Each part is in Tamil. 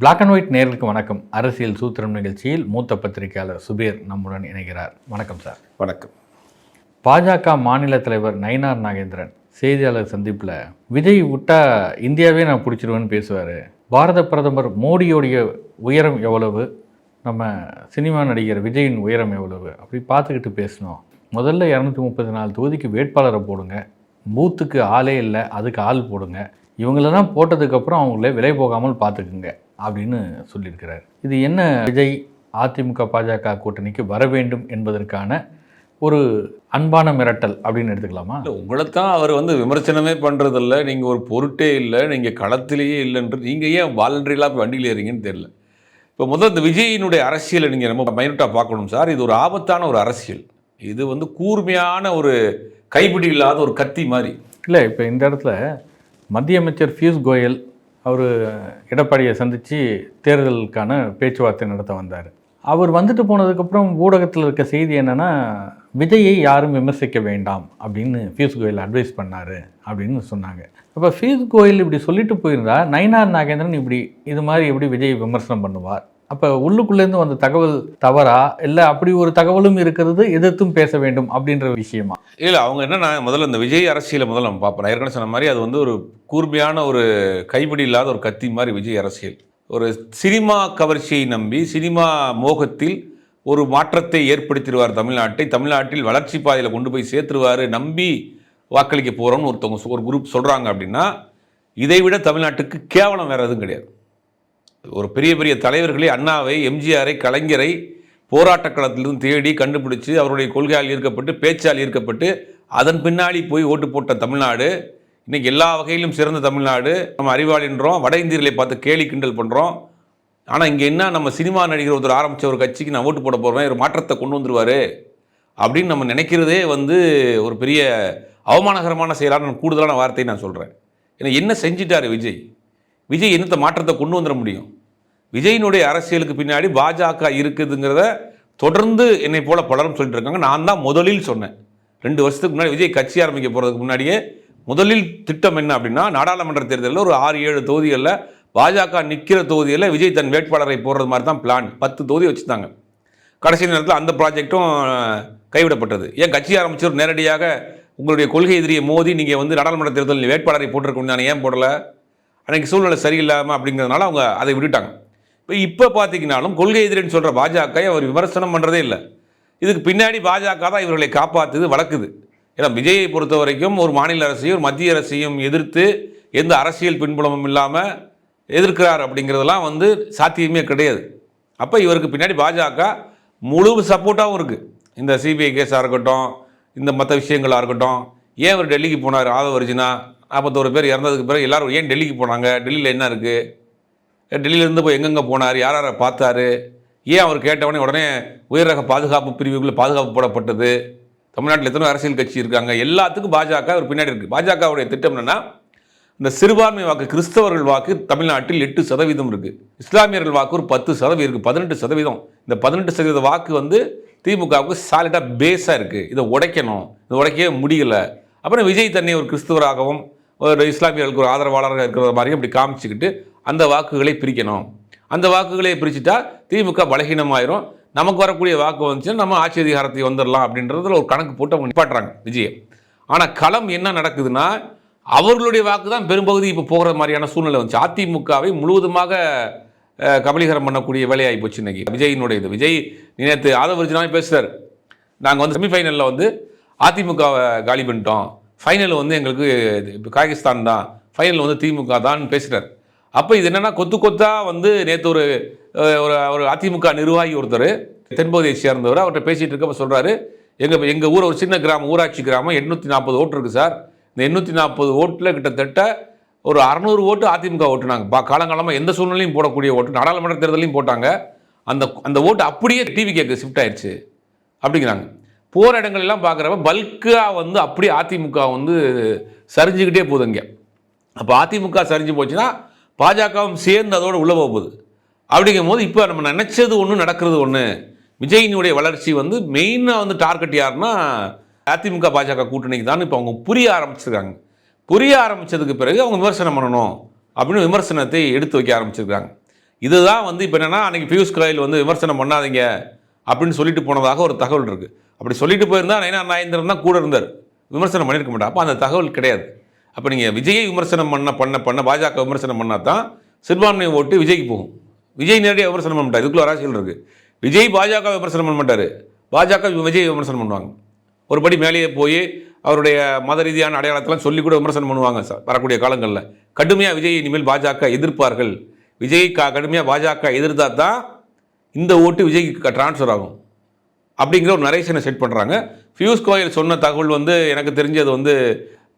பிளாக் அண்ட் ஒயிட் நேர்களுக்கு வணக்கம். அரசியல் சூத்திரம் நிகழ்ச்சியில் மூத்த பத்திரிகையாளர் சுபீர் நம்முடன் இணைகிறார். வணக்கம் சார். வணக்கம். பாஜக மாநில தலைவர் நயினார் நாகேந்திரன் செய்தியாளர் சந்திப்பில் விஜய் விட்டா இந்தியாவே நான் பிடிச்சிருவேன்னு பேசுவார். பாரத பிரதமர் மோடியோடைய உயரம் எவ்வளவு? நம்ம சினிமா நடிகர் விஜயின் உயரம் எவ்வளவு? அப்படி பார்த்துக்கிட்டு பேசணும் முதல்ல இரநூத்தி முப்பத்தி நாலு தொகுதிக்கு வேட்பாளரை போடுங்க. பூத்துக்கு ஆளே இல்லை அதுக்கு ஆள் போடுங்க. இவங்களெல்லாம் போட்டதுக்கப்புறம் அவங்களே விலை போகாமல் பார்த்துக்குங்க. அப்படின்னு சொல்லியிருக்கிறார். இது என்ன விஜய் அதிமுக பாஜக கூட்டணிக்கு வர வேண்டும் என்பதற்கான ஒரு அன்பான மிரட்டல் அப்படின்னு எடுத்துக்கலாமா? இல்லை உங்களைத்தான் அவர் வந்து விமர்சனமே பண்ணுறதில்ல நீங்கள் ஒரு பொருட்டே இல்லை நீங்கள் களத்திலேயே இல்லைன்றது நீங்கள் ஏன் வாலண்டரிலாம் போய் வண்டியில் ஏறீங்கன்னு தெரியல. இப்போ முதல்ல இந்த விஜயினுடைய அரசியலை நீங்கள் ரொம்ப மைனூட்டாக பார்க்கணும் சார். இது ஒரு ஆபத்தான ஒரு அரசியல். இது வந்து கூர்மையான ஒரு கைப்பிடி இல்லாத ஒரு கத்தி மாதிரி. இல்லை இப்போ இந்த இடத்துல மத்திய அமைச்சர் பியூஷ் கோயல் அவர் எடப்பாடியை சந்தித்து தேர்தலுக்கான பேச்சுவார்த்தை நடத்த வந்தார். அவர் வந்துட்டு போனதுக்கப்புறம் ஊடகத்தில் இருக்க செய்தி என்னென்னா விஜயை யாரும் விமர்சிக்க வேண்டாம் அப்படின்னு பியூஷ் கோயில் அட்வைஸ் பண்ணார் அப்படின்னு சொன்னாங்க. அப்போ பியூஷ் கோயில் இப்படி சொல்லிட்டு போயிருந்தா நயினார் நாகேந்திரன் இப்படி இது மாதிரி எப்படி விஜய் விமர்சனம் பண்ணுவார்? அப்போ உள்ளுக்குள்ளேருந்து வந்த தகவல் தவறா? இல்லை அப்படி ஒரு தகவலும் இருக்கிறது எதிர்த்தும் பேச வேண்டும் அப்படின்ற விஷயமா? இல்லை அவங்க என்னன்னா முதல்ல இந்த விஜய் அரசியலை முதல்ல நம்ம பார்ப்போம். நான் ஏற்கனவே சொன்ன மாதிரி அது வந்து ஒரு கூர்மையான ஒரு கைப்பிடி இல்லாத ஒரு கத்தி மாதிரி விஜய் அரசியல். ஒரு சினிமா கவர்ச்சியை நம்பி சினிமா மோகத்தில் ஒரு மாற்றத்தை ஏற்படுத்திடுவார் தமிழ்நாட்டை. தமிழ்நாட்டில் வளர்ச்சி பாதையில் கொண்டு போய் சேர்த்துருவார் நம்பி வாக்களிக்க போகிறோம்னு ஒருத்தவங்க ஒரு குரூப் சொல்கிறாங்க அப்படின்னா இதை விட தமிழ்நாட்டுக்கு கேவலம் வேறு எதுவும் கிடையாது. ஒரு பெரிய பெரிய தலைவர்களே அண்ணாவை எம்ஜிஆரை கலைஞரை போராட்டக் களத்திலிருந்து தேடி கண்டுபிடிச்சு அவருடைய கொள்கையால் ஈர்க்கப்பட்டு பேச்சால் ஈர்க்கப்பட்டு அதன் பின்னாடி போய் ஓட்டு போட்ட தமிழ்நாடு இன்றைக்கி எல்லா வகையிலும் சிறந்த தமிழ்நாடு. நம்ம அறிவாளின்றோம் வட இந்தியர்களை பார்த்து கேலி கிண்டல் பண்ணுறோம் ஆனால் இங்கே என்ன நம்ம சினிமா நடிகர் ஒருத்தர் ஆரம்பித்த ஒரு கட்சிக்கு நான் ஓட்டு போட போகிறேன் ஒரு மாற்றத்தை கொண்டு வந்துருவார் அப்படின்னு நம்ம நினைக்கிறதே வந்து ஒரு பெரிய அவமானகரமான செயலான கூடுதலான வார்த்தையை நான் சொல்கிறேன் ஏன்னா என்ன செஞ்சிட்டார் விஜய்? விஜய் என்னத்த மாற்றத்தை கொண்டு வந்துட முடியும்? விஜயினுடைய அரசியலுக்கு பின்னாடி பாஜக இருக்குதுங்கிறத தொடர்ந்து என்னை போல பலரும் சொல்லிட்டு இருக்காங்க நான் தான் முதலில் சொன்னேன். ரெண்டு வருஷத்துக்கு முன்னாடி விஜய் கட்சி ஆரம்பிக்க போகிறதுக்கு முன்னாடியே முதலில் திட்டம் என்ன அப்படின்னா நாடாளுமன்ற தேர்தலில் ஒரு ஆறு ஏழு தொகுதிகளில் பாஜக நிற்கிற தொகுதியில் விஜய் தன் வேட்பாளரை போடுறது மாதிரி தான் பிளான் பத்து தொகுதி வச்சுருந்தாங்க. கடைசி நேரத்தில் அந்த ப்ராஜெக்டும் கைவிடப்பட்டது. ஏன் கட்சி ஆரம்பிச்சவர் நேரடியாக உங்களுடைய கொள்கை எதிரியை மோதி நீங்கள் வந்து நாடாளுமன்ற தேர்தலில் வேட்பாளரை போட்டிருக்கணும் நான் ஏன் போடலை? அன்றைக்கி சூழ்நிலை சரியில்லாமல் அப்படிங்கிறதுனால அவங்க அதை விட்டுட்டாங்க. இப்போ இப்போ பார்த்தீங்கன்னாலும் கொள்கை எதிரின்னு சொல்கிற பாஜகவை அவர் விமர்சனம் பண்ணுறதே இல்லை. இதுக்கு பின்னாடி பாஜக தான் இவர்களை காப்பாற்றுது வளர்க்குது. ஏன்னா விஜயை பொறுத்த வரைக்கும் ஒரு மாநில அரசையும் ஒரு மத்திய அரசையும் எதிர்த்து எந்த அரசியல் பின்புலமும் இல்லாமல் எதிர்க்கிறார் அப்படிங்கிறதெல்லாம் வந்து சாத்தியமே கிடையாது. அப்போ இவருக்கு பின்னாடி பாஜக முழு சப்போர்ட்டாகவும் இருக்குது இந்த சிபிஐ கேஸாக இருக்கட்டும் இந்த மற்ற விஷயங்களாக இருக்கட்டும் ஏன் அவர் டெல்லிக்கு போனார் ஆதவ அர்ஜுனா? நாற்பத்தோரு பேர் இறந்ததுக்கு பிறகு எல்லாரும் ஏன் டெல்லிக்கு போனாங்க? டெல்லியில் என்ன இருக்குது டெல்லியிலேருந்து போய் எங்கெங்கே போனார்? யார் யாரை பார்த்தாரு? ஏன் அவர் கேட்டவொடனே உடனே உயர் ரக பாதுகாப்பு பிரிவுக்குள்ளே பாதுகாப்பு போடப்பட்டது? தமிழ்நாட்டில் எத்தனை அரசியல் கட்சி இருக்காங்க. எல்லாத்துக்கும் பாஜக ஒரு பின்னாடி இருக்குது பாஜகவுடைய திட்டம் என்னென்னா இந்த சிறுபான்மை வாக்கு கிறிஸ்தவர்கள் வாக்கு தமிழ்நாட்டில் எட்டு சதவீதம் இருக்குது இஸ்லாமியர்கள் வாக்கு ஒரு பத்து சதவீதம் இருக்குது பதினெட்டு சதவீதம். இந்த பதினெட்டு சதவீத வாக்கு வந்து திமுகவுக்கு சாலிடாக பேஸாக இருக்குது இதை உடைக்கணும். இதை உடைக்கவே முடியல. அப்புறம் விஜய் தன்னை ஒரு கிறிஸ்துவராகவும் ஒரு இஸ்லாமியர்களுக்கு ஒரு ஆதரவாளராக இருக்கிற மாதிரியும் அப்படி காமிச்சிக்கிட்டு அந்த வாக்குகளை பிரிக்கணும். அந்த வாக்குகளை பிரிச்சுட்டா திமுக பலகீனமாயிரும். நமக்கு வரக்கூடிய வாக்கு வந்துச்சுன்னா நம்ம ஆட்சி அதிகாரத்தை வந்துடலாம் அப்படின்றதுல ஒரு கணக்கு போட்டு அவங்க நிப்பாட்டுறாங்க விஜயம். ஆனால் களம் என்ன நடக்குதுன்னா அவர்களுடைய வாக்கு தான் பெரும்பகுதி இப்போ போகிற மாதிரியான சூழ்நிலை வந்துச்சு. அதிமுகவை முழுவதுமாக கபலீகரம் பண்ணக்கூடிய வேலையாகி போச்சு இன்னைக்கு. விஜயினுடைய இது. விஜய் நேற்று ஆதவ பேசுகிறார் நாங்கள் வந்து செமிஃபைனலில் வந்து அதிமுகவை காலி பண்ணிட்டோம். ஃபைனல் வந்து எங்களுக்கு இப்போ பாகிஸ்தான் தான். ஃபைனல் வந்து திமுக தான் பேசுகிறார் அப்போ இது என்னென்னா கொத்து கொத்தாக வந்து நேற்று ஒரு ஒரு ஒரு அதிமுக நிர்வாகி ஒருத்தர் தென்பகுதியை சேர்ந்தவர் அவர்கிட்ட பேசிகிட்டு இருக்கப்ப சொல்கிறாரு எங்கள் எங்கள் ஊர் ஒரு சின்ன கிராமம் ஊராட்சி கிராமம் எண்ணூற்றி நாற்பது ஓட்டு இருக்குது சார். இந்த எண்ணூற்றி நாற்பது ஓட்டில் கிட்டத்தட்ட ஒரு அறநூறு ஓட்டு அதிமுக ஓட்டுனாங்க. பா காலங்காலமாக எந்த சூழ்நிலையும் போடக்கூடிய ஓட்டு நாடாளுமன்ற தேர்தலையும் போட்டாங்க. அந்த அந்த ஓட்டு அப்படியே டிவி கேக்கு ஷிஃப்ட் ஆயிடுச்சு அப்படிங்கிறாங்க. போகிற இடங்கள்லாம் பார்க்குறப்ப பல்காக வந்து அப்படியே அதிமுக வந்து சரிஞ்சுக்கிட்டே போகுது இங்கே அப்போ அதிமுக சரிஞ்சு போச்சுன்னா பாஜகவும் சேர்ந்து அதோடு உள்ள போகுது. அப்படிங்கும் போது இப்போ நம்ம நினச்சது ஒன்று நடக்கிறது ஒன்று விஜயினுடைய வளர்ச்சி வந்து மெயினாக வந்து டார்கெட் யாருன்னா அதிமுக பாஜக கூட்டணிக்கு தான் இப்போ அவங்க புரிய ஆரம்பிச்சிருக்காங்க. புரிய ஆரம்பித்ததுக்கு பிறகு அவங்க விமர்சனம் பண்ணணும் அப்படின்னு விமர்சனத்தை எடுத்து வைக்க ஆரம்பிச்சிருக்காங்க. இதுதான் வந்து இப்போ என்னன்னா அன்றைக்கி பியூஷ் கோயல் வந்து விமர்சனம் பண்ணாதீங்க அப்படின்னு சொல்லிட்டு போனதாக ஒரு தகவல் இருக்குது அப்படி சொல்லிட்டு போயிருந்தா நயனா நாயந்திரன் தான் கூட இருந்தார். விமர்சனம் பண்ணியிருக்க மாட்டார். அப்போ அந்த தகவல் கிடையாது. அப்போ நீங்கள் விஜயை விமர்சனம் பண்ண பண்ண பண்ண பாஜக விமர்சனம் பண்ணால் தான் சிறுபான்மை ஓட்டு விஜய்க்கு போகும். விஜய் நேரடியாக விமர்சனம் பண்ண மாட்டார். இதுக்குள்ள அரசியல் இருக்குது விஜய் பாஜக விமர்சனம் பண்ண மாட்டார். பாஜக விஜய் விமர்சனம் பண்ணுவாங்க. ஒரு படி மேலேயே போய் அவருடைய மத ரீதியான அடையாளத்தெல்லாம் சொல்லி கூட விமர்சனம் பண்ணுவாங்க சார் வரக்கூடிய காலங்களில். கடுமையாக விஜய் இனிமேல் பாஜக எதிர்ப்பார்கள். விஜய் கடுமையாக பாஜக எதிர்த்தா தான் இந்த ஓட்டு விஜய்க்கு ட்ரான்ஸ்ஃபர் ஆகும். அப்படிங்கிற ஒரு நரேஷனை செட் பண்ணுறாங்க பியூஷ் கோயல் சொன்ன தகவல் வந்து எனக்கு தெரிஞ்சது வந்து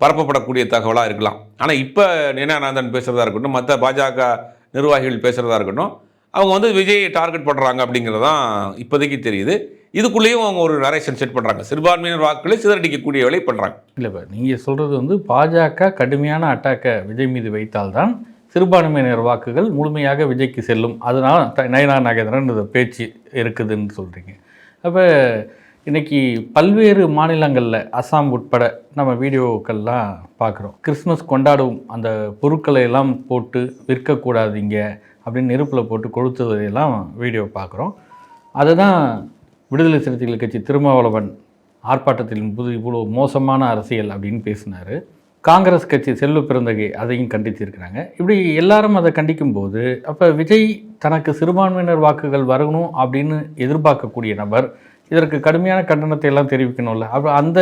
பரப்பப்படக்கூடிய தகவலாக இருக்கலாம். ஆனால் இப்போ நேனானந்தன் பேசுகிறதா இருக்கட்டும் மற்ற பாஜக நிர்வாகிகள் பேசுகிறதா இருக்கட்டும் அவங்க வந்து விஜயை டார்கெட் பண்ணுறாங்க அப்படிங்கிறது தான் இப்போதைக்கு தெரியுது. இதுக்குள்ளேயும் அவங்க ஒரு நரேஷன் செட் பண்ணுறாங்க சிறுபான்மையினர் வாக்குகளை சிதறடிக்கக்கூடிய வேலை பண்ணுறாங்க இல்லை இப்போ நீங்கள் சொல்கிறது வந்து பாஜக கடுமையான அட்டாக்கை விஜய் மீது வைத்தால்தான் சிறுபான்மையினர் வாக்குகள் முழுமையாக விஜய்க்கு செல்லும். அதனால் த- நயனா நாகேந்திரன் பேச்சு இருக்குதுன்னு சொல்கிறீங்க அப்போ இன்றைக்கி பல்வேறு மாநிலங்களில் அஸ்ஸாம் உட்பட நம்ம வீடியோக்கள்லாம் பார்க்குறோம் கிறிஸ்மஸ் கொண்டாடும் அந்த பொருட்களை எல்லாம் போட்டு விற்கக்கூடாதீங்க அப்படின்னு நெருப்பில் போட்டு கொளுத்துவதையெல்லாம் வீடியோ பார்க்குறோம் அதுதான் விடுதலை சிறுத்தைகள் கட்சி திருமாவளவன் ஆர்ப்பாட்டத்தின் புது இவ்வளோ மோசமான அரசியல் அப்படின்னு பேசினார். காங்கிரஸ் கட்சி செல்வ பிறந்தகை அதையும் கண்டித்திருக்கிறாங்க. இப்படி எல்லாரும் அதை கண்டிக்கும் போது அப்போ விஜய் தனக்கு சிறுபான்மையினர் வாக்குகள் வரணும் அப்படின்னு எதிர்பார்க்கக்கூடிய நபர் இதற்கு கடுமையான கண்டனத்தை எல்லாம் தெரிவிக்கணும்ல. அப்போ அந்த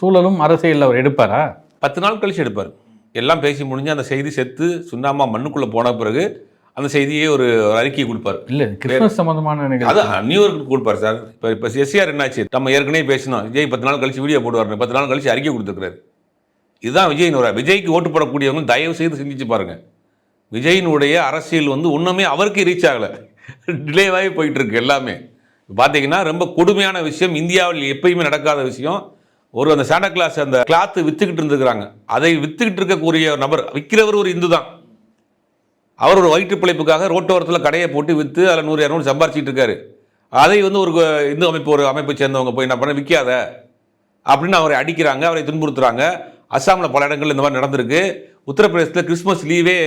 சூழலும் அரசியலில் அவர் எடுப்பாரா? பத்து நாள் கழிச்சு எடுப்பார். எல்லாம் பேசி முடிஞ்சு அந்த செய்தி செத்து சுண்ணாம்பா மண்ணுக்குள்ளே போன பிறகு அந்த செய்தியே ஒரு அறிக்கையை கொடுப்பார். இல்லை கிறிஸ்மஸ் சம்பந்தமான அது நிகழ்ச்சி நியூயார்க்கு கொடுப்பார் சார். இப்போ இப்போ எஸ்ஆர் என்னாச்சு? நம்ம ஏற்கனவே பேசினோம். விஜய் பத்து நாள் கழிச்சு வீடியோ போடுவார் பத்து நாள் கழிச்சு அறிக்கை கொடுத்துருக்காரு இதுதான் விஜயின் ஒரு விஜய்க்கு ஓட்டு போடக்கூடியவங்க தயவு செய்து சிந்திச்சு பாருங்க. விஜயினுடைய அரசியல் வந்து ஒன்றுமே அவருக்கு ரீச் ஆகலை. டிலேவாகி போயிட்டு இருக்கு எல்லாமே. பார்த்தீங்கன்னா ரொம்ப கொடுமையான விஷயம். இந்தியாவில் எப்பயுமே நடக்காத விஷயம். ஒரு அந்த சாண்டா கிளாஸ் அந்த கிளாத்து வித்துக்கிட்டு இருந்துக்கிறாங்க அதை வித்துக்கிட்டு இருக்கக்கூடிய நபர் விற்கிறவர் ஒரு இந்து தான். அவர் ஒரு வயிற்று பிழைப்புக்காக ரோட்டோரத்தில் கடையை போட்டு விற்று அதில் நூறு இரநூறு சம்பாரிச்சிட்டு இருக்காரு. அதை வந்து ஒரு இந்து அமைப்பு ஒரு அமைப்பை சேர்ந்தவங்க போய் என்ன பண்ண விற்காத அப்படின்னு அவரை அடிக்கிறாங்க அவரை துன்புறுத்துறாங்க. அஸ்ஸாமில் பல இடங்கள் இந்த மாதிரி நடந்திருக்கு. உத்தரப்பிரதேசத்தில் கிறிஸ்மஸ் லீவே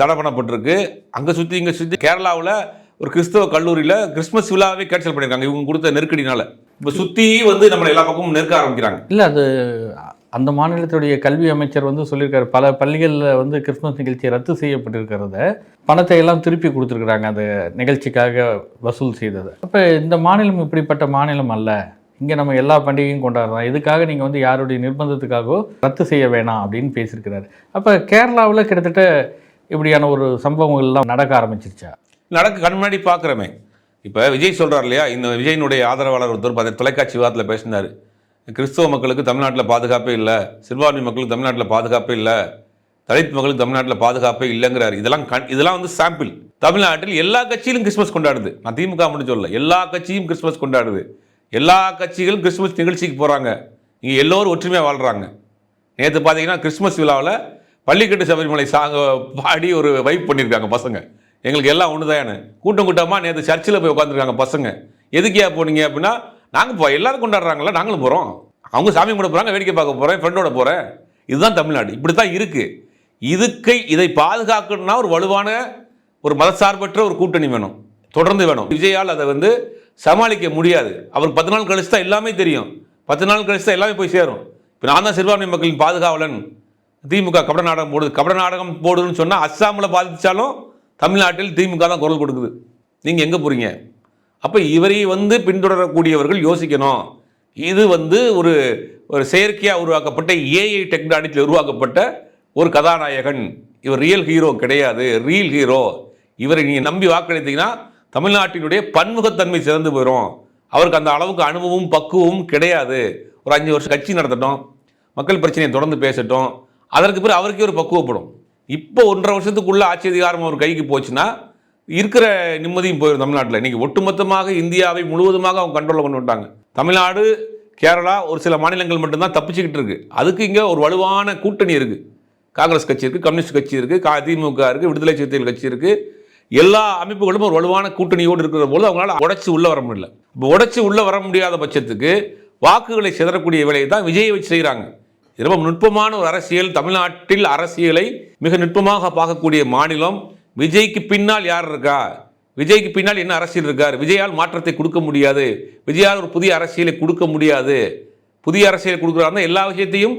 தடை பண்ணப்பட்டிருக்கு. அங்கே சுற்றி இங்கே சுற்றி கேரளாவில் ஒரு கிறிஸ்தவ கல்லூரியில் கிறிஸ்மஸ் விழாவே கேன்சல் பண்ணியிருக்காங்க இவங்க கொடுத்த நெருக்கடினால. இப்போ சுற்றி வந்து நம்மளை எல்லா பக்கமும் நெருக்க ஆரம்பிக்கிறாங்க. இல்லை அது அந்த மாநிலத்துடைய கல்வி அமைச்சர் வந்து சொல்லியிருக்காரு. பல பள்ளிகளில் வந்து கிறிஸ்மஸ் நிகழ்ச்சி ரத்து செய்யப்பட்டிருக்கிறத பணத்தை எல்லாம் திருப்பி கொடுத்துருக்குறாங்க அந்த நிகழ்ச்சிக்காக வசூல் செய்தது. அப்போ இந்த மாநிலம் இப்படிப்பட்ட மாநிலம் அல்ல. இங்கே நம்ம எல்லா பண்டிகையும் கொண்டாடுறோம். இதுக்காக நீங்கள் வந்து யாருடைய நிர்பந்தத்துக்காகவோ ரத்து செய்ய வேணாம் அப்படின்னு பேசியிருக்கிறாரு. அப்போ கேரளாவில் கிட்டத்தட்ட இப்படியான ஒரு சம்பவங்கள்லாம் நடக்க ஆரம்பிச்சிருச்சா? நடக்க கண் முன்னாடி பார்க்குறமே இப்போ விஜய் சொல்கிறார் இல்லையா? இந்த விஜயினுடைய ஆதரவாளர் ஒருத்தர் பார்த்து தொலைக்காட்சி விவாதத்தில் பேசினார். கிறிஸ்தவ மக்களுக்கு தமிழ்நாட்டில் பாதுகாப்பே இல்லை. சிறுபான்மை மக்களுக்கு தமிழ்நாட்டில் பாதுகாப்பே இல்லை. தலித் மக்களுக்கு தமிழ்நாட்டில் பாதுகாப்பே இல்லைங்கிறார். இதெல்லாம் கண் இதெல்லாம் வந்து சாம்பிள். தமிழ்நாட்டில் எல்லா கட்சியிலும் கிறிஸ்மஸ் கொண்டாடுது. நான் திமுக மட்டும் சொல்லல. எல்லா கட்சியும் கிறிஸ்மஸ் கொண்டாடுது. எல்லா கட்சிகளும் கிறிஸ்மஸ் நிகழ்ச்சிக்கு போகிறாங்க இங்கே எல்லோரும் ஒற்றுமையாக வாழ்கிறாங்க நேற்று பார்த்தீங்கன்னா கிறிஸ்மஸ் விழாவில் பள்ளிக்கட்டு சபரிமலை சாங்க பாடி ஒரு வைப் பண்ணியிருக்காங்க பசங்க. எங்களுக்கு எல்லாம் ஒன்று தானே கூட்டம் கூட்டமாக நேற்று சர்ச்சில் போய் உட்காந்துருக்காங்க பசங்க. எதுக்கியா போனீங்க அப்படின்னா நாங்கள் போ எல்லாரும் கொண்டாடுறாங்களா நாங்களும் போகிறோம் அவங்க சாமி கூட போகிறாங்க வேடிக்கை பார்க்க போகிறேன் ஃப்ரெண்டோட போகிறேன் இதுதான் தமிழ்நாடு. இப்படி தான் இருக்குது இதுக்கை இதை பாதுகாக்கணும்னா ஒரு வலுவான ஒரு மதசார்பற்ற ஒரு கூட்டணி வேணும். தொடர்ந்து வேணும். விஜயால் அதை வந்து சமாளிக்க முடியாது. அவர் பத்து நாள் கழிச்சு தான் எல்லாமே தெரியும். பத்து நாள் கழிச்சு தான் எல்லாமே போய் சேரும். இப்போ நான் தான் சிறுபான்மை மக்களின் பாதுகாவலன். திமுக கபட நாடகம் போடுது. கபட நாடகம் போடுதுன்னு சொன்னால் அஸ்ஸாமில் பாதித்தாலும் தமிழ்நாட்டில் திமுக தான் குரல் கொடுக்குது. நீங்கள் எங்கே போகிறீங்க அப்போ இவரை வந்து பின்தொடரக்கூடியவர்கள் யோசிக்கணும். இது வந்து ஒரு ஒரு செயற்கையாக உருவாக்கப்பட்ட ஏஐ டெக்னாலஜியில் உருவாக்கப்பட்ட ஒரு கதாநாயகன். இவர் ரியல் ஹீரோ கிடையாது. ரீல் ஹீரோ இவரை நீங்கள் நம்பி வாக்களித்தீங்கன்னா தமிழ்நாட்டினுடைய பன்முகத்தன்மை சிறந்து போயிடும் அவருக்கு அந்த அளவுக்கு அனுபவமும் பக்குவமும் கிடையாது. ஒரு அஞ்சு வருஷம் கட்சி நடத்தட்டும் மக்கள் பிரச்சனையை தொடர்ந்து பேசட்டும் அதற்கு பிறகு அவருக்கே ஒரு பக்குவப்படும். இப்போ ஒன்றரை வருஷத்துக்குள்ளே ஆட்சி அதிகாரம் அவர் கைக்கு போச்சுன்னா இருக்கிற நிம்மதியும் போயிடும் தமிழ்நாட்டில். இன்றைக்கி ஒட்டுமொத்தமாக இந்தியாவை முழுவதுமாக அவங்க கண்ட்ரோலில் கொண்டு வந்துட்டாங்க. தமிழ்நாடு கேரளா ஒரு சில மாநிலங்கள் மட்டும்தான் தப்பிச்சுக்கிட்டு இருக்குது அதுக்கு இங்கே ஒரு வலுவான கூட்டணி இருக்குது காங்கிரஸ் கட்சி இருக்குது கம்யூனிஸ்ட் கட்சி இருக்குது கா திமுக இருக்குது விடுதலை சிறுத்தைகள் கட்சி இருக்குது எல்லா அமைப்புகளும் ஒரு வலுவான கூட்டணியோடு இருக்கிற போது அவங்களால உடச்சி உள்ளே வர முடியல. இப்போ உடச்சி உள்ளே வர முடியாத பட்சத்துக்கு வாக்குகளை சிதறக்கூடிய வேலையை தான் விஜயை வச்சு செய்கிறாங்க ரொம்ப நுட்பமான ஒரு அரசியல். தமிழ்நாட்டில் அரசியலை மிக நுட்பமாக பார்க்கக்கூடிய மாநிலம் விஜய்க்கு பின்னால் யார் இருக்கா? விஜய்க்கு பின்னால் என்ன அரசியல் இருக்கார்? விஜயால் மாற்றத்தை கொடுக்க முடியாது. விஜயால் ஒரு புதிய அரசியலை கொடுக்க முடியாது. புதிய அரசியலை கொடுக்குறாருன்னா எல்லா விஷயத்தையும்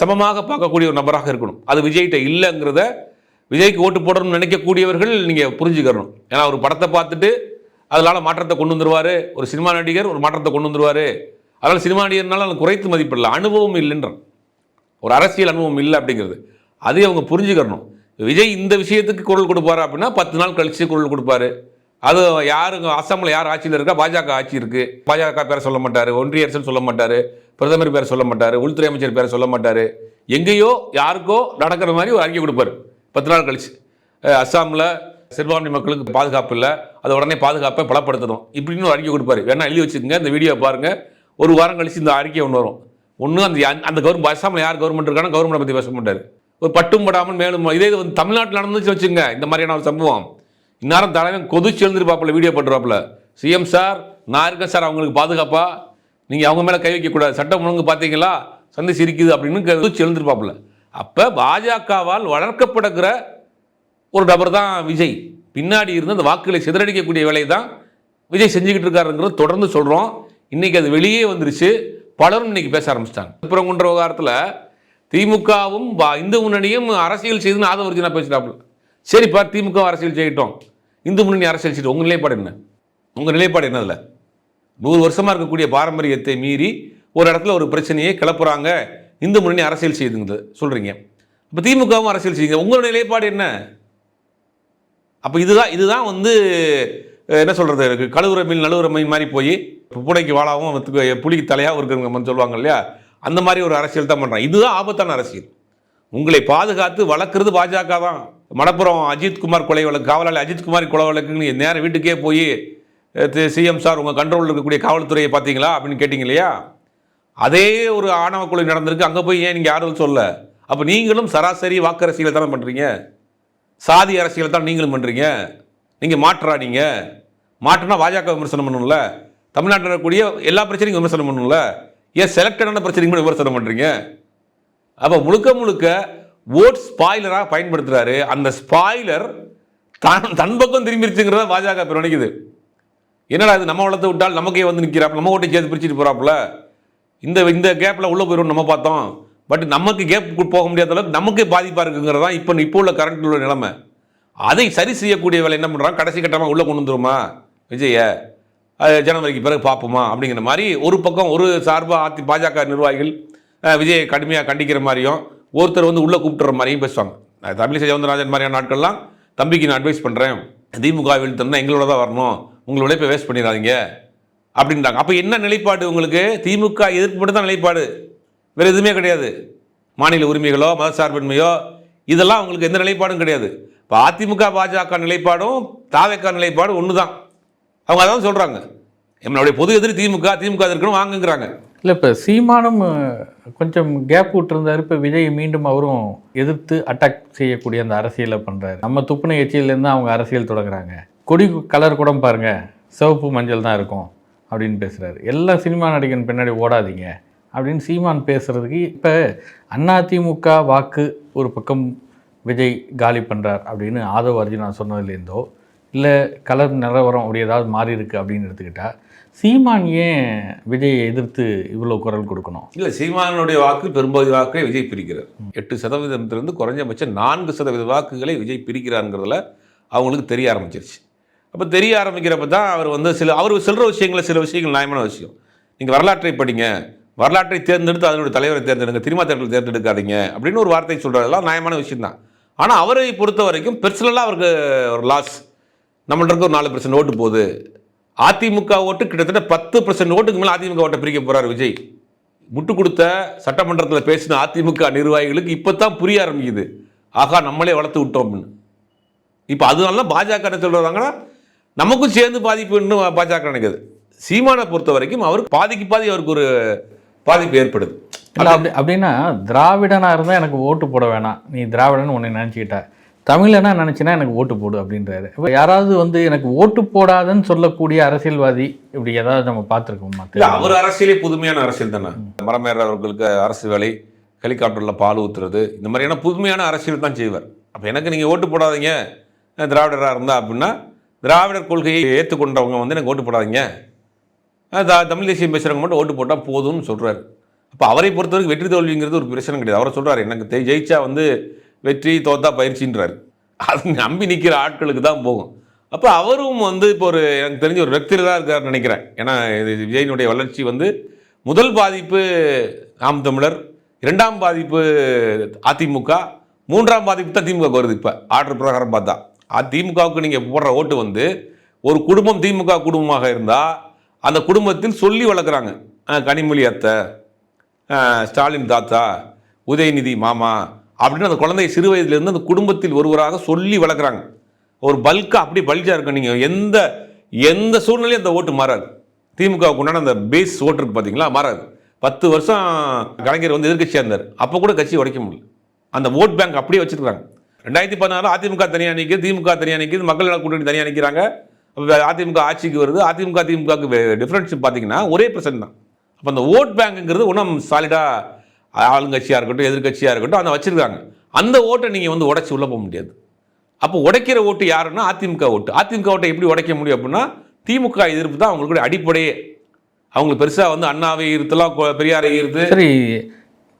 சமமாக பார்க்கக்கூடிய ஒரு நபராக இருக்கணும். அது விஜய்கிட்ட இல்லைங்கிறத விஜய்க்கு ஓட்டு போடணும்னு நினைக்கக்கூடியவர்கள் நீங்கள் புரிஞ்சுக்கணும் ஏன்னா ஒரு படத்தை பார்த்துட்டு அதனால மாற்றத்தை கொண்டு வந்துருவார். ஒரு சினிமா நடிகர் ஒரு மாற்றத்தை கொண்டு வந்துருவாரு. அதனால் சினிமா நடிகர்னால அதை குறைத்து மதிப்பிடல அனுபவம் இல்லைன்றான். ஒரு அரசியல் அனுபவம் இல்லை அப்படிங்கிறது. அதை அவங்க புரிஞ்சுக்கணும் விஜய் இந்த விஷயத்துக்கு குரல் கொடுப்பாரு அப்படின்னா பத்து நாள் கழித்து குரல் கொடுப்பாரு. அது யாருங்க அசாமில் யார் ஆட்சியில் இருக்கா? பாஜக ஆட்சி இருக்குது பாஜக பேரை சொல்ல மாட்டார். ஒன்றிய அரசு சொல்ல மாட்டார். பிரதமர் பேரை சொல்ல மாட்டார். உள்துறை அமைச்சர் பேரை சொல்ல மாட்டார். எங்கேயோ யாருக்கோ நடக்கிற மாதிரி ஒரு அறிக்கை கொடுப்பாரு. பத்து நாள் கழிச்சு. அஸ்ஸாமில் சிறுபான்மை மக்களுக்கு பாதுகாப்பு இல்லை. அதை உடனே பாதுகாப்பை பலப்படுத்தணும். இப்படின்னு ஒரு அறிக்கை கொடுப்பாரு. வேணா எழுதி வச்சுக்கோங்க இந்த வீடியோ பாருங்கள் ஒரு வாரம் கழிச்சு இந்த அறிக்கை ஒன்று வரும். ஒன்று அந்த அந்த கவர்மெண்ட் அஸ்ஸாமில் யார் கவர்மெண்ட் இருக்கானோ கவர்மெண்ட் பற்றி பேச மாட்டார். ஒரு பட்டும் படாமல் மேலும் இதே இது வந்து தமிழ்நாட்டில் நடந்துச்சு வச்சுங்க இந்த மாதிரியான ஒரு சம்பவம். இந்நேரம் தலைவன் கொதிச்சு எழுந்திருப்பாப்புல வீடியோ பண்ணுறாப்புல சிஎம் சார் நான் இருக்கேன் சார் அவங்களுக்கு பாதுகாப்பாக நீங்கள் அவங்க மேலே கை வைக்கக்கூடாது. சட்டம் ஒழுங்கு பார்த்தீங்களா? சந்தை சிரிக்குது அப்படின்னு கொதிச்சு எழுந்திருப்பாப்புல. அப்போ பாஜகவால் வளர்க்கப்படுகிற ஒரு நபர் தான் விஜய். பின்னாடி இருந்து அந்த வாக்குகளை சிதறடிக்கக்கூடிய வேலையை தான் விஜய் செஞ்சுக்கிட்டு இருக்காருங்கிறது தொடர்ந்து சொல்கிறோம் இன்றைக்கி அது வெளியே வந்துருச்சு. பலரும் இன்னைக்கு பேச ஆரம்பிச்சிட்டாங்க. திருப்பரங்குன்ற விவகாரத்தில் திமுகவும் பா- இந்து முன்னணியும் அரசியல் செய்துன்னு ஆதவர்ஜினா பேசுகிறாப்புல சரிப்பா திமுக அரசியல் செய்யட்டும். இந்து முன்னணி அரசியல் செய்யட்டும். உங்கள் நிலைப்பாடு என்ன? உங்கள் நிலைப்பாடு என்ன அதில்? நூறு வருஷமாக இருக்கக்கூடிய பாரம்பரியத்தை மீறி ஒரு இடத்துல ஒரு பிரச்சனையை கிளப்புறாங்க. இந்து முன்னணி அரசியல் செய்யுதுங்க சொல்கிறீங்க இப்போ திமுகவும் அரசியல் செய்யுங்க. உங்களோட நிலைப்பாடு என்ன? அப்போ இதுதான் இதுதான் வந்து என்ன சொல்கிறது கழுவுற மீன் நழுவுற மீன் மாதிரி போய் பூனைக்கு வாழாவும் புலிக்கு தலையாகவும் இருக்கிறவங்க சொல்லுவாங்க இல்லையா? அந்த மாதிரி ஒரு அரசியல் தான் பண்ணுறாங்க இதுதான் ஆபத்தான அரசியல். உங்களை பாதுகாத்து வளர்க்குறது பாஜக தான். மலப்புரம் அஜித்குமார் கொலை வழக்கு காவலாளி அஜித்குமார் கொலை வழக்குன்னு நேரம் வீட்டுக்கே போய் சிஎம் சார் உங்கள் கண்ட்ரோலில் இருக்கக்கூடிய காவல்துறையை பார்த்தீங்களா? அப்படின்னு கேட்டிங்க இல்லையா? அதே ஒரு ஆணவ கொலை நடந்திருக்கு. அங்கே போய் ஏன் நீங்கள் யாரும் சொல்ல? அப்போ நீங்களும் சராசரி வாக்கு அரசியலை தானே பண்ணுறீங்க சாதி அரசியலை தான் நீங்களும் பண்ணுறீங்க நீங்கள் மாற்றாடிங்க மாற்றினா பாஜக விமர்சனம் பண்ணணும்ல. தமிழ்நாட்டில் இருக்கக்கூடிய எல்லா பிரச்சனையும் விமர்சனம் பண்ணணும்ல. ஏன் செலக்டடான பிரச்சனையும் கூட விமர்சனம் பண்ணுறீங்க அப்போ முழுக்க முழுக்க ஓட் ஸ்பாய்லராக பயன்படுத்துகிறாரு அந்த ஸ்பாய்லர் தன் தன் பக்கம் திரும்பிடுச்சுங்கிறத பாஜக இப்போ நினைக்குது. என்னடா இது? நம்ம வளர்த்து விட்டால் நமக்கே வந்து நிற்கிறாப்புல நம்ம ஓட்டை சேர்த்து பிரிச்சுட்டு போகிறாப்புல இந்த இந்த கேப்பில் உள்ளே போயிடும் நம்ம பார்த்தோம். பட் நமக்கு கேப் போக முடியாத அளவுக்கு நமக்கே பாதிப்பாக இருக்குங்கிறது தான் இப்போ இப்போ உள்ள கரண்ட் உள்ள நிலைமை. அதை சரி செய்யக்கூடிய வேலை என்ன பண்ணுறாங்க கடைசி கட்டமாக உள்ளே கொண்டு வந்துருமா? விஜய ஜனவரிக்கு பிறகு பார்ப்போமா? அப்படிங்கிற மாதிரி ஒரு பக்கம் ஒரு சார்பாக அதி பாஜக நிர்வாகிகள் விஜயை கடுமையாக கண்டிக்கிற மாதிரியும் ஒருத்தர் வந்து உள்ளே கூப்பிட்டுற மாதிரியும் பேசுவாங்க. நான் தமிழிசை சவுந்தரராஜன் மாதிரியான நாட்கள்லாம் தம்பிக்கு நான் அட்வைஸ் பண்ணுறேன் திமுக வீழ்த்தம்னா எங்களோட தான் வரணும். உங்களோட உழைப்பை வேஸ்ட் பண்ணிடாதீங்க. அப்படின்றாங்க. அப்போ என்ன நிலைப்பாடு உங்களுக்கு? திமுக எதிர்ப்பு மட்டும் தான் நிலைப்பாடு. வேறு எதுவுமே கிடையாது. மாநில உரிமைகளோ மதசார்பின்மையோ இதெல்லாம் உங்களுக்கு எந்த நிலைப்பாடும் கிடையாது. இப்போ அதிமுக பாஜக நிலைப்பாடும் தாவேக்கா நிலைப்பாடும் ஒன்று தான் அவங்க அதான் சொல்கிறாங்க நம்மளுடைய பொது எதிரி திமுக திமுக இருக்கணும் வாங்குங்கிறாங்க. இல்லை இப்போ சீமானும் கொஞ்சம் கேப் விட்டுருந்தாரு. இப்போ விஜய் மீண்டும் அவரும் எதிர்த்து அட்டாக் செய்யக்கூடிய அந்த அரசியலை பண்ணுறாரு நம்ம துப்புன எச்சியிலேருந்து அவங்க அரசியல் தொடங்குறாங்க. கொடி கலர் கூட பாருங்கள் சிவப்பு மஞ்சள் தான் இருக்கும். அப்படின்னு பேசுகிறாரு எல்லா சினிமா நடிகன் பின்னாடி ஓடாதீங்க அப்படின்னு சீமான் பேசுகிறதுக்கு இப்போ அதிமுக வாக்கு ஒரு பக்கம் விஜய் காலி பண்ணுறார் அப்படின்னு ஆதவ அர்ஜுனா சொன்னதுலேருந்தோ இல்லை கலர் நிலவரம் அப்படி ஏதாவது மாறி இருக்கு அப்படின்னு எடுத்துக்கிட்டா சீமான் ஏன் விஜயை எதிர்த்து இவ்வளோ குரல் கொடுக்கணும்? இல்லை சீமானுடைய வாக்கு பெரும்பகுதி வாக்கை விஜய் பிரிக்கிறார். எட்டு சதவீதத்திலிருந்து குறைஞ்சபட்சம் நான்கு சதவீத வாக்குகளை விஜய் பிரிக்கிறாருங்கிறதுல அவங்களுக்கு தெரிய ஆரம்பிச்சிருச்சு. அப்போ தெரிய ஆரம்பிக்கிறப்ப தான் அவர் வந்து சில அவர் சொல்கிற விஷயங்கள சில விஷயங்கள் நியாயமான விஷயம். நீங்கள் வரலாற்றை படிங்க. வரலாற்றை தேர்ந்தெடுத்து அதனுடைய தலைவரை தேர்ந்தெடுங்க திரும்ப தேர்தல் தேர்ந்தெடுக்காதீங்க அப்படின்னு ஒரு வார்த்தை சொல்கிறதெல்லாம் நியாயமான விஷயந்தான் ஆனால் அவரை பொறுத்த வரைக்கும் பெர்சனலாக அவருக்கு ஒரு லாஸ் நம்மள்ட்ட ஒரு நாலு பர்சன்ட் ஓட்டு போகுது. அதிமுக ஓட்டு கிட்டத்தட்ட பத்து பர்சன்ட் ஓட்டுக்கு மேலே அதிமுக ஓட்டை பிரிக்க போகிறார் விஜய். முட்டு கொடுத்த சட்டமன்றத்தில் பேசின அதிமுக நிர்வாகிகளுக்கு இப்போ தான் புரிய ஆரம்பிக்குது. ஆகா நம்மளே வளர்த்து விட்டோம் அப்படின்னு. இப்போ அதனால தான் பாஜக என்ன சொல்கிறாங்கன்னா நமக்கும் சேர்ந்து பாதிப்புன்னு பாஜக நினைக்குது. சீமானை பொறுத்த வரைக்கும் அவருக்கு பாதிக்கு பாதி அவருக்கு ஒரு பாதிப்பு ஏற்படுது. இல்லை அப்படி அப்படின்னா திராவிடனாக இருந்தால் எனக்கு ஓட்டு போட வேணாம். நீ திராவிடன் உன்னை நினச்சிக்கிட்ட. தமிழனா நினச்சினா எனக்கு ஓட்டு போடு அப்படின்றாரு. இப்போ யாராவது வந்து எனக்கு ஓட்டு போடாதன்னு சொல்லக்கூடிய அரசியல்வாதி இப்படி ஏதாவது நம்ம பார்த்துருக்கோமா? அவர் அரசியலே புதுமையான அரசியல் தானே. மரமேறவர்களுக்கு அரசு வேலை ஹெலிகாப்டரில் பால் ஊத்துறது இந்த மாதிரியான புதுமையான அரசியல் தான் செய்வார். அப்போ எனக்கு நீங்கள் ஓட்டு போடாதீங்க திராவிடராக இருந்தா அப்படின்னா திராவிடர் கொள்கையை ஏற்றுக்கொண்டவங்க வந்து எனக்கு ஓட்டு போடாதீங்க. தமிழ் தேசியம் பேசுகிறவங்க மட்டும் ஓட்டு போட்டால் போதும்னு சொல்கிறாரு அப்போ அவரை பொறுத்தவரைக்கும் வெற்றி தோல்விங்கிறது ஒரு பிரச்சனை கிடையாது. அவரை சொல்கிறார் எனக்கு ஜெயிச்சா வந்து வெற்றி தோத்தா பயிற்சின்றார். அது நம்பி நிற்கிற ஆட்களுக்கு தான் போகும். அப்போ அவரும் வந்து இப்போ ஒரு எனக்கு தெரிஞ்ச ஒரு வெக்தியில் தான் இருக்கார் நினைக்கிறேன். ஏன்னா இது விஜயனுடைய வளர்ச்சி வந்து முதல் பாதிப்பு நாம் தமிழர் இரண்டாம் பாதிப்பு அதிமுக மூன்றாம் பாதிப்பு தான் திமுக வருது இப்போ. ஆர்டர் பிரகாரம் பார்த்தா. அதிமுகவுக்கு நீங்கள் போடுற ஓட்டு வந்து ஒரு குடும்பம் திமுக குடும்பமாக இருந்தால் அந்த குடும்பத்தில் சொல்லி வளர்க்குறாங்க. கனிமொழி அத்தை ஸ்டாலின் தாத்தா உதயநிதி மாமா அப்படின்னு அந்த குழந்தைய சிறு வயதிலிருந்து அந்த குடும்பத்தில் ஒருவராக சொல்லி வளர்க்குறாங்க. ஒரு பல்காக அப்படி பல்ஜாக இருக்கும். நீங்கள் எந்த எந்த சூழ்நிலையும் அந்த ஓட்டு மாறாது. திமுகவுக்கு உண்டான அந்த பேஸ் ஓட்டு இருக்கு பார்த்தீங்களா மாறாது. பத்து வருஷம் கலைஞர் வந்து எதிர்க்கட்சியாக இருந்தார். அப்போ கூட கட்சி உடைக்க முடியல. அந்த ஓட் பேங்க் அப்படியே வச்சுருக்குறாங்க. ரெண்டாயிரத்தி பதினாறு அதிமுக தனியாக நிற்கிது திமுக தனியாக நிற்கிது மக்கள் நல கூட்டணி தனியாக நிற்கிறாங்க அப்ப அதிமுக ஆட்சிக்கு வருது. அதிமுக திமுகவுக்கு டிஃப்ரென்ஸ் பார்த்தீங்கன்னா ஒரே பிரச்சனை தான். அப்போ அந்த ஓட் பேங்குங்கிறது ஒன்றும் சாலிடாக ஆளுங்கட்சியாக இருக்கட்டும் எதிர்க்கட்சியாக இருக்கட்டும் அதை வச்சுருக்காங்க. அந்த ஓட்டை நீங்கள் வந்து உடைச்சி உள்ளே போக முடியாது. அப்போ உடைக்கிற ஓட்டு யாருன்னா அதிமுக ஓட்டு அதிமுக ஓட்டை எப்படி உடைக்க முடியும் அப்படின்னா திமுக எதிர்ப்பு தான் அவங்களுடைய அடிப்படையே. அவங்களுக்கு பெருசாக வந்து அண்ணாவை ஈர்த்துலாம் பெரியாரை இருத்து சரி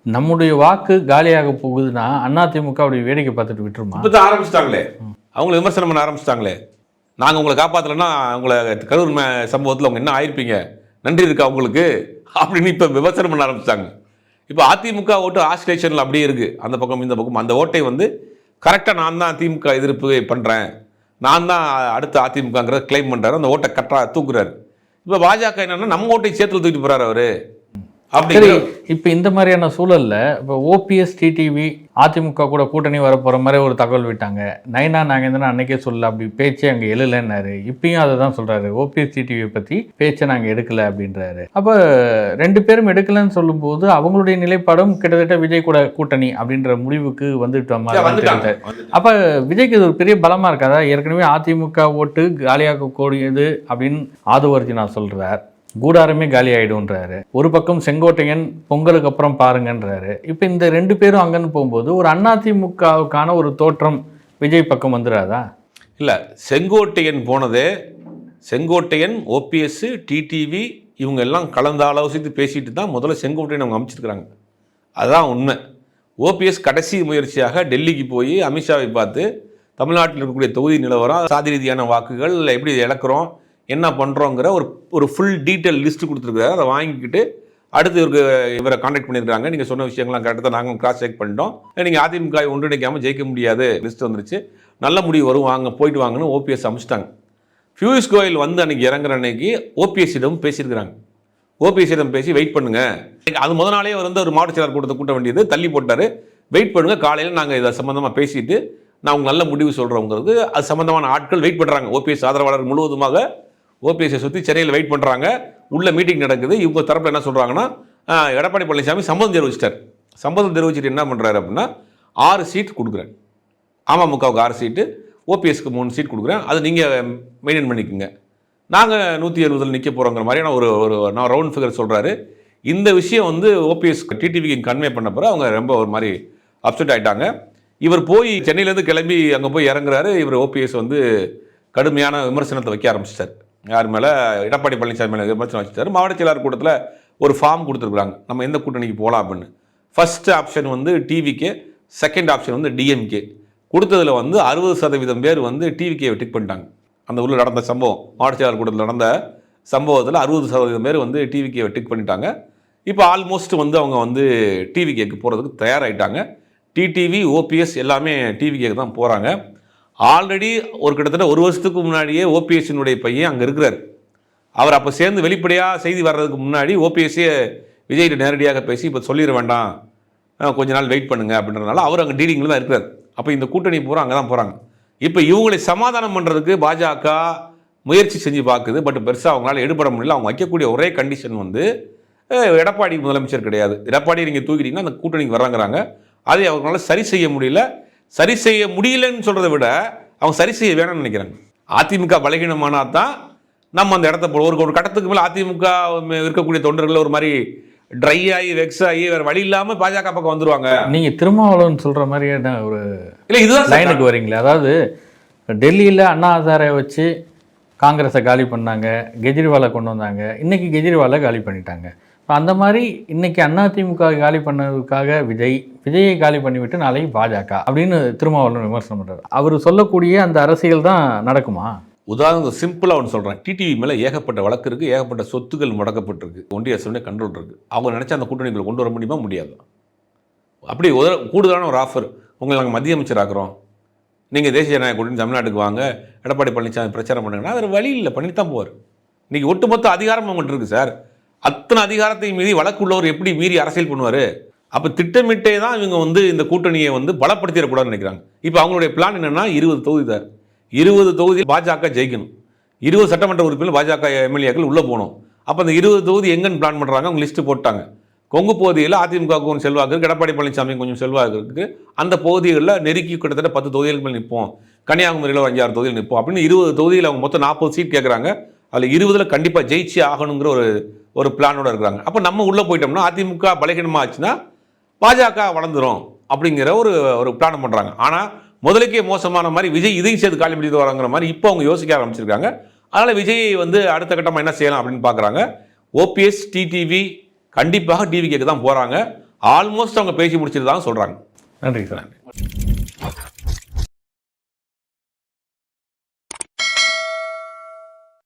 நம்முடைய வாக்கு காலியாக போகுதுன்னா அதிமுக அப்படி வேடிக்கை பார்த்துட்டு விட்டுருமா? இப்போ தான் ஆரம்பிச்சிட்டாங்களே. அவங்கள விமர்சனம் பண்ண ஆரம்பிச்சிட்டாங்களே. நாங்கள் உங்களை காப்பாற்றலைன்னா உங்களை கரூர் மே- சம்பவத்தில் அவங்க என்ன ஆயிருப்பீங்க? நன்றி இருக்கா உங்களுக்கு? அப்படின்னு இப்போ விமர்சனம் பண்ண ஆரம்பிச்சிட்டாங்க. இப்போ அதிமுக ஓட்டு ஆஸ்லேஷனில் அப்படியே இருக்குது அந்த பக்கம் இந்த பக்கம். அந்த ஓட்டை வந்து கரெக்டாக நான் தான் திமுக எதிர்ப்பு பண்ணுறேன் நான் தான் அடுத்த அதிமுகங்கிறத கிளைம் பண்ணுறாரு அந்த ஓட்டை கரெக்டாக தூக்குறாரு. இப்போ பாஜக என்னென்னா நம்ம ஓட்டை சேர்த்துல தூக்கிட்டு போகிறார் அவர். அப்படி இப்போ இந்த மாதிரியான சூழல்ல இப்போ ஓபிஎஸ் டிடிவி அதிமுக கூட கூட்டணி வர போற மாதிரி ஒரு தகவல் விட்டாங்க. நைனா நாகேந்திரன் அன்னைக்கே சொல்லல அப்படி பேச்சே அங்க எழுலன்னாரு. இப்பயும் அதை தான் சொல்றாரு ஓபிஎஸ் டிடிவியை பத்தி பேச்சை நாங்க எடுக்கல அப்படின்றாரு. அப்ப ரெண்டு பேரும் எடுக்கலன்னு சொல்லும்போது அவங்களுடைய நிலைப்பாடும் கிட்டத்தட்ட விஜய் கூட கூட்டணி அப்படின்ற முடிவுக்கு வந்துட்டு வந்துட்டாங்க. மாதிரி அப்ப விஜய்க்கு இது ஒரு பெரிய பலமா இருக்காதா? ஏற்கனவே அதிமுக ஓட்டு காலியாக கூடியது அப்படின்னு ஆதுவர்ஜினா சொல்றார். கூடாரமே காலி ஆகிடும்ன்றாரு ஒரு பக்கம் செங்கோட்டையன் பொங்கலுக்கு அப்புறம் பாருங்கன்றாரு. இப்போ இந்த ரெண்டு பேரும் அங்கன்னு போகும்போது ஒரு அதிமுகவுக்கான ஒரு தோற்றம் விஜய் பக்கம் வந்துடாதா இல்லை செங்கோட்டையன் போனதே செங்கோட்டையன் ஓபிஎஸ் டிடிவி இவங்க எல்லாம் கலந்து ஆலோசித்து பேசிட்டு தான் முதல்ல செங்கோட்டையன் அவங்க அமைச்சிருக்கிறாங்க. அதுதான் உண்மை. ஓபிஎஸ் கடைசி முயற்சியாக டெல்லிக்கு போய் அமித்ஷாவை பார்த்து தமிழ்நாட்டில் இருக்கக்கூடிய தொகுதி நிலவரம் சாதி ரீதியான வாக்குகள் எப்படி இழக்கிறோம் என்ன பண்ணுறோங்கிற ஒரு ஒரு ஃபுல் டீட்டெயில் லிஸ்ட் கொடுத்துருக்காரு அதை வாங்கிக்கிட்டு அடுத்து இவருக்கு இவரை காண்டாக்ட் பண்ணியிருக்காங்க நீங்கள் சொன்ன விஷயங்கள்லாம் கரெக்டாக நாங்கள் கிராஸ் செக் பண்ணிட்டோம். நீங்கள் அதிமுக ஒன்றிணைக்காமல் ஜெயிக்க முடியாது. லிஸ்ட் வந்துருச்சு. நல்ல முடிவு வரும். வாங்க போயிட்டு வாங்கன்னு ஓபிஎஸ் அமைச்சிட்டாங்க. பியூஷ் கோயல் வந்து அன்னைக்கு இறங்குற அன்னைக்கு ஓபிஎஸ்ஸிடம் பேசியிருக்கிறாங்க. ஓபிஎஸ்ஸிடம் பேசி வெயிட் பண்ணுங்கள் அது முத நாளே அவர் வந்து ஒரு மாவட்ட செயலர் கூட்டத்தை கூட்ட வேண்டியது. தள்ளி போட்டார். வெயிட் பண்ணுங்கள் காலையில் நாங்கள் இதை சம்மந்தமாக பேசிட்டு நான் உங்களுக்கு நல்ல முடிவு சொல்கிறோங்கிறது அது சம்மந்தமான ஆட்கள் வெயிட் பண்ணுறாங்க ஓபிஎஸ் ஆதரவாளர் முழுவதுமாக ஓபிஎஸ்ஸை சுற்றி சென்னையில் வெயிட் பண்ணுறாங்க உள்ள மீட்டிங் நடக்குது. இவங்க தரப்பில் என்ன சொல்கிறாங்கன்னா எடப்பாடி பழனிசாமி சம்மதம் தெரிவிச்சிட்டார். சம்மதம் தெரிவிச்சிட்டு என்ன பண்ணுறாரு அப்படின்னா ஆறு சீட் கொடுக்குறேன். அமமுகவுக்கு ஆறு சீட்டு ஓபிஎஸ்க்கு மூணு சீட் கொடுக்குறேன். அது நீங்கள் மெயின்டைன் பண்ணிக்கோங்க. நாங்கள் நூற்றி எழுபதில் நிற்க போகிறோங்கிற மாதிரியான ஒரு ஒரு நான் ரவுண்ட் ஃபிகர் சொல்கிறாரு இந்த விஷயம் வந்து ஓபிஎஸ் டிடிவிக்கு கன்வே பண்ண பிறகு அவங்க ரொம்ப ஒரு மாதிரி அப்செட் ஆயிட்டாங்க. இவர் போய் சென்னையிலேருந்து கிளம்பி அங்கே போய் இறங்குறாரு. இவர் ஓபிஎஸ் வந்து கடுமையான விமர்சனத்தை வைக்க ஆரம்பிச்சிட்டார். யார் மேலே? எடப்பாடி பழனிசாமி மேலே விமர்சனம் வச்சுட்டாரு. மாவட்ட செயலாளர் கூட்டத்தில் ஒரு ஃபார்ம் கொடுத்துருக்குறாங்க. நம்ம எந்த கூட்டணிக்கு போகலாம் அப்படின்னு. ஃபர்ஸ்ட் ஆப்ஷன் வந்து டிவிக்கு செகண்ட் ஆப்ஷன் வந்து டிஎம்கே கொடுத்ததில் வந்து அறுபது சதவீதம் பேர் வந்து டிவிக்கே டிக் பண்ணிட்டாங்க. அந்த ஊரில் நடந்த சம்பவம் மாவட்ட செயலாளர் கூட்டத்தில் நடந்த சம்பவத்தில் அறுபது சதவீதம் பேர் வந்து டிவிக்கே டிக் பண்ணிட்டாங்க. இப்போ ஆல்மோஸ்ட் வந்து அவங்க வந்து டிவிகேக்கு போகிறதுக்கு தயாராகிட்டாங்க டிடிவி ஓபிஎஸ் எல்லாமே டிவிகேக்கு தான் போகிறாங்க ஆல்ரெடி ஒரு கிட்டத்தட்ட ஒரு வருஷத்துக்கு முன்னாடியே ஓபிஎஸ்சினுடைய பையன் அங்கே இருக்கிறார். அவர் அப்போ சேர்ந்து வெளிப்படையாக செய்தி வர்றதுக்கு முன்னாடி ஓபிஎஸ்சியை விஜய்கிட்ட நேரடியாக பேசி இப்போ சொல்லிட வேண்டாம். கொஞ்ச நாள் வெயிட் பண்ணுங்க அப்படின்றதுனால அவர் அங்கே டீலிங்கில் தான் இருக்கிறார். அப்போ இந்த கூட்டணி பூரா அங்கே தான் போகிறாங்க இப்போ இவங்களை சமாதானம் பண்ணுறதுக்கு பாஜக முயற்சி செஞ்சு பார்க்குது. பட் பெருசாக அவங்களால எடுபட முடியல. அவங்க வைக்கக்கூடிய ஒரே கண்டிஷன் வந்து எடப்பாடி முதலமைச்சர் கிடையாது. எடப்பாடி நீங்கள் தூக்கிட்டீங்கன்னா அந்த கூட்டணிக்கு வர்றாங்கிறாங்க. அதை அவங்களால சரி செய்ய முடியல. சரி செய்ய முடியலன்னு சொல்கிறத விட அவங்க சரி செய்ய வேணும்னு நினைக்கிறாங்க. அதிமுக பலகீனமானா தான் நம்ம அந்த இடத்த போ- ஒரு ஒரு கட்டத்துக்கு மேலே அதிமுக இருக்கக்கூடிய தொண்டர்கள் ஒரு மாதிரி ட்ரை ஆகி வெக்ஸ் ஆகி வேறு வழி இல்லாமல் பாஜக பக்கம் வந்துருவாங்க. நீங்க திருமாவளவன் சொல்ற மாதிரியான ஒரு இல்லை இதுதான் லைனுக்கு வரீங்களே. அதாவது டெல்லியில் அண்ணா ஹசாரை வச்சு காங்கிரஸை காலி பண்ணாங்க கெஜ்ரிவாலை கொண்டு வந்தாங்க. இன்னைக்கு கெஜ்ரிவாலை காலி பண்ணிட்டாங்க. அந்த மாதிரி இன்னைக்கு அதிமுக காலி பண்ணதுக்காக விஜய் விஜயை காலி பண்ணிவிட்டு நாளை பாஜக அப்படின்னு திருமாவளவன் விமர்சனம் பண்ணுறாரு அவர் சொல்லக்கூடிய அந்த அரசியல் தான் நடக்குமா? உதாரணம் சிம்பிளாக ஒன்று சொல்கிறேன் டிடிவி மேலே ஏகப்பட்ட வழக்கு இருக்குது ஏகப்பட்ட சொத்துக்கள் முடக்கப்பட்டிருக்கு. ஒன்றிய அரசுடைய கண்ட்ரோல் இருக்குது அவங்க நினச்சா அந்த கூட்டணிகளை கொண்டு வர முடியுமா? முடியாது. அப்படி ஒரு கூடுதலான ஒரு ஆஃபர் உங்களை நாங்கள் மத்திய அமைச்சர் ஆக்குறோம். நீங்கள் தேசிய ஜனநாயக கூட்டணி தமிழ்நாட்டுக்கு வாங்க. எடப்பாடி பழனிசாமி பிரச்சாரம் பண்ணுங்கன்னா அது வழி இல்லை. பண்ணி தான் போவார். இன்றைக்கி ஒட்டுமொத்த அதிகாரம் அவங்கள்ட்ட இருக்குது சார். அத்தனை அதிகாரத்தை மீறி வழக்குள்ளவர் எப்படி மீறி அரசியல் பண்ணுவார்? அப்போ திட்டமிட்டே தான் இவங்க வந்து இந்த கூட்டணியை வந்து பலப்படுத்திடக்கூடாதுன்னு நினைக்கிறாங்க. இப்போ அவங்களுடைய பிளான் என்னென்னா இருபது தொகுதி தான் இருபது தொகுதியில் பாஜக ஜெயிக்கணும். இருபது சட்டமன்ற உறுப்பினர் பாஜக எம்எல்ஏக்கள் உள்ளே போகணும். அப்போ அந்த இருபது தொகுதி எங்கன்னு பிளான் பண்ணுறாங்க அவங்க லிஸ்ட்டு போட்டாங்க. கொங்கு பகுதியில் அதிமுக கொஞ்சம் செல்வாக்கு இருக்கு எடப்பாடி பழனிசாமி கொஞ்சம் செல்வாக்கு. இருக்கு அந்த பகுதிகளில் நெருக்கி கிட்டத்தட்ட பத்து தொகுதிகள் மேலே நிற்போம். கன்னியாகுமரியில் ஒரு அஞ்சாறு தொகுதியில் நிற்போம். அப்படின்னு இருபது தொகுதியில் அவங்க மொத்தம் நாற்பது சீட் கேட்குறாங்க. அதில் இருபதில் கண்டிப்பாக ஜெயிச்சு ஆகணுங்கிற ஒரு ஒரு பிளானோட இருக்கிறாங்க. அப்போ நம்ம உள்ளே போயிட்டோம்னா அதிமுக பலகீனமாக ஆச்சுன்னா பாஜக வளர்ந்துரும் அப்படிங்கிற ஒரு ஒரு பிளான் பண்ணுறாங்க ஆனால் முதலுக்கே மோசமான மாதிரி விஜய் இதையும் சேர்த்து காலி பிடித்து வராங்கிற மாதிரி இப்போ அவங்க யோசிக்க ஆரம்பிச்சிருக்காங்க. அதனால் விஜய் வந்து அடுத்த கட்டமாக என்ன செய்யலாம் அப்படின்னு பார்க்குறாங்க ஓபிஎஸ் டிடிவி கண்டிப்பாக டிவி கேட்க தான் போகிறாங்க ஆல்மோஸ்ட் அவங்க பேசி முடிச்சிட்டு தான் சொல்கிறாங்க நன்றி சார்.